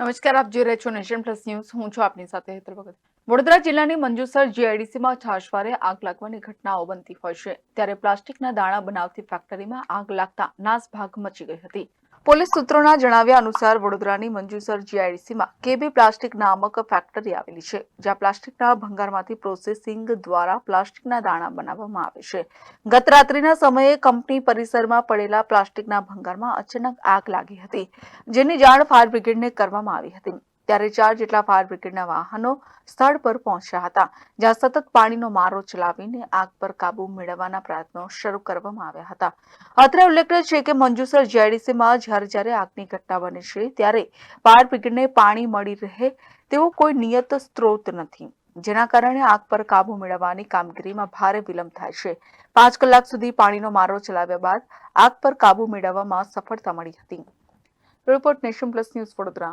નમસ્કાર, આપ જોઈ રહ્યા છો નેશન પ્લસ ન્યૂઝ. હું છું આપની સાથે હેતર ભગત. વડોદરા જિલ્લાની મંજુસર જીઆઈડીસીમાં છાશવારે આગ લાગવાની ઘટનાઓ બનતી હોય છે. ત્યારે પ્લાસ્ટિકના દાણા બનાવતી ફેક્ટરીમાં આગ લાગતા નાસભાગ મચી ગઈ હતી. પોલીસ સૂત્રોના જણાવ્યા અનુસાર વડોદરાની મંજુસર જીઆઈડીસીમાં કેબી પ્લાસ્ટિક નામક ફેક્ટરી આવેલી છે, જ્યાં પ્લાસ્ટિકના ભંગારમાંથી પ્રોસેસિંગ દ્વારા પ્લાસ્ટિકના દાણા બનાવવામાં આવે છે. ગત રાત્રિના સમયે કંપની પરિસરમાં પડેલા પ્લાસ્ટિકના ભંગારમાં અચાનક આગ લાગી હતી, જેની જાણ ફાયર બ્રિગેડને કરવામાં આવી હતી. ત્યારે ચાર જેટલા ફાયર બ્રિગેડના વાહનો સ્થળ પર પહોંચ્યા હતા, જ્યાં સતત પાણીનો મારો ચલાવીને આગ પર કાબુ મેળવવાના પ્રયત્નો શરૂ કરવામાં આવ્યા હતા. અત્રે ઉલ્લેખનીય છે કે મંજુસર જીઆઈડીસીમાં જ્યારે જ્યારે આગની ઘટના બને છે, ત્યારે ફાયર બ્રિગેડને પાણી મળી રહે તેવો કોઈ નિયત સ્ત્રોત નથી, જેના કારણે આગ પર કાબુ મેળવવાની કામગીરીમાં ભારે વિલંબ થાય છે. પાંચ કલાક સુધી પાણીનો મારો ચલાવ્યા બાદ આગ પર કાબુ મેળવવામાં સફળતા મળી હતી. Report nation plus news Vadodara.